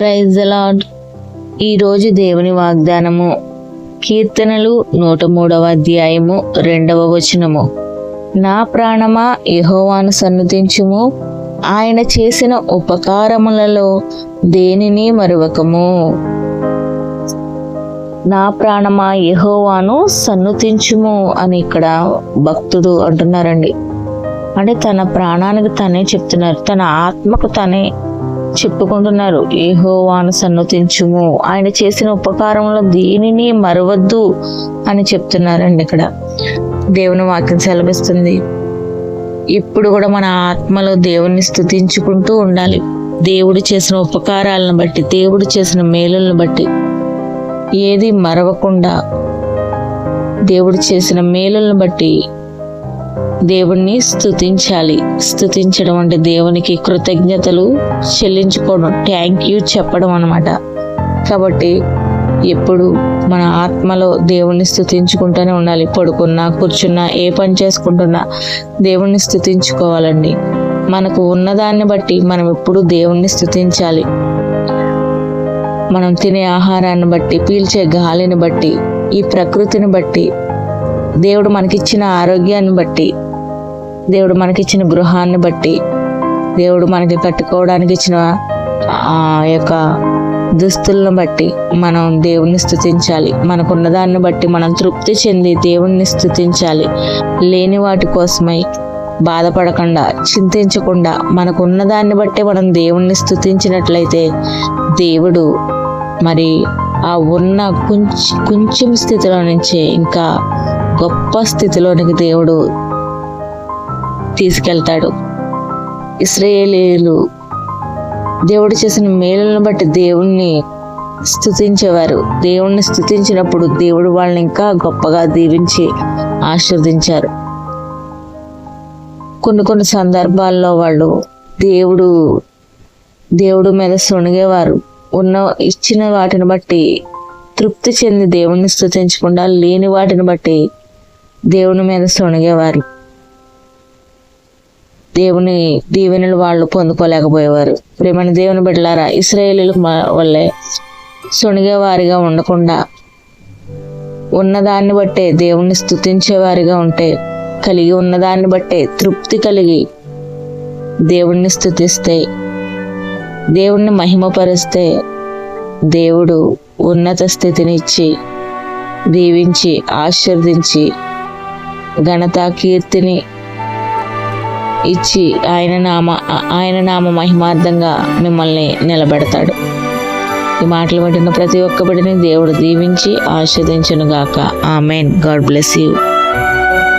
Praise lord ఈరోజు దేవుని వాగ్దానము కీర్తనలు నూట మూడవ అధ్యాయము రెండవ వచనము. నా ప్రాణమా యహోవాను సన్నతించుము ఆయన చేసిన ఉపకారములలో దేనిని మరువకము? నా ప్రాణమా యహోవాను సన్నుతించుము అని ఇక్కడ భక్తుడు అంటున్నారండి. అంటే తన ప్రాణానికి తనే చెప్తున్నారు తన ఆత్మకు తనే చెప్పుకుంటున్నారు. ఏహోవాను సన్నతించుము. ఆయన చేసిన ఉపకారంలో దీనిని మరవద్దు అని చెప్తున్నారండి ఇక్కడ. దేవుని వాక్యం సెలవిస్తుంది. ఇప్పుడు కూడా మన ఆత్మలో దేవుణ్ణి స్థుతించుకుంటూ ఉండాలి. దేవుడు చేసిన ఉపకారాలను బట్టి దేవుడు చేసిన మేలులను బట్టి. ఏది మరవకుండా దేవుడు చేసిన మేలులను బట్టి దేవుణ్ణి స్థుతించాలి స్థుతించడం అంటే దేవునికి కృతజ్ఞతలు చెల్లించుకోవడం థ్యాంక్ యూ చెప్పడం అనమాట కాబట్టి ఎప్పుడు మన ఆత్మలో దేవుణ్ణి స్థుతించుకుంటూనే ఉండాలి. పడుకున్నా కూర్చున్నా ఏ పని చేసుకుంటున్నా దేవుణ్ణి స్థుతించుకోవాలండి మనకు ఉన్నదాన్ని బట్టి మనం ఎప్పుడు దేవుణ్ణి స్థుతించాలి మనం తినే ఆహారాన్ని బట్టి పీల్చే గాలిని బట్టి ఈ ప్రకృతిని బట్టి దేవుడు మనకిచ్చిన ఆరోగ్యాన్ని బట్టి దేవుడు మనకిచ్చిన గృహాన్ని బట్టి దేవుడు మనకి కట్టుకోవడానికి ఇచ్చిన ఆ యొక్క దుస్తులను బట్టి మనం దేవుణ్ణి స్థుతించాలి మనకున్న దాన్ని బట్టి మనం తృప్తి చెంది దేవుణ్ణి స్థుతించాలి లేని వాటి కోసమై బాధపడకుండా చింతించకుండా మనకున్న దాన్ని బట్టి మనం దేవుణ్ణి స్థుతించినట్లయితే దేవుడు మరి ఆ ఉన్న కొంచెం కొంచెం స్థితిలో నుంచే ఇంకా గొప్ప స్థితిలోనికి దేవుడు తీసుకెళ్తాడు. ఇస్రాయేలీలు దేవుడు చేసిన మేలులను బట్టి దేవుణ్ణి స్థుతించేవారు దేవుణ్ణి స్థుతించినప్పుడు దేవుడు వాళ్ళని ఇంకా గొప్పగా దీవించి ఆశీర్వదించారు. కొన్ని కొన్ని సందర్భాల్లో వాళ్ళు దేవుడు దేవుడు మీద శృణిగేవారు. ఉన్న ఇచ్చిన వాటిని బట్టి తృప్తి చెంది దేవుణ్ణి స్థుతించకుండా లేని వాటిని బట్టి దేవుని మీద సొణిగేవారు దేవుని దీవెనలు వాళ్ళు పొందుకోలేకపోయేవారు. ప్రేమని దేవుని బిడ్డలారా ఇస్రాయేలీలు వల్లే సొణిగేవారిగా ఉండకుండా ఉన్నదాన్ని బట్టే దేవుణ్ణి స్థుతించేవారిగా ఉంటే కలిగి ఉన్నదాన్ని బట్టే తృప్తి కలిగి దేవుణ్ణి స్థుతిస్తే దేవుణ్ణి మహిమపరిస్తే దేవుడు ఉన్నత స్థితిని ఇచ్చి దీవించి ఆశీర్దించి ఘనత కీర్తిని ఇచ్చి ఆయన నామ ఆయన నామ మహిమార్థంగా మిమ్మల్ని నిలబెడతాడు. ఈ మాటలు వింటున్న ప్రతి ఒక్క బిడ్డని దేవుడు దీవించి ఆస్వాదించనుగాక ఆమెన్. God bless you.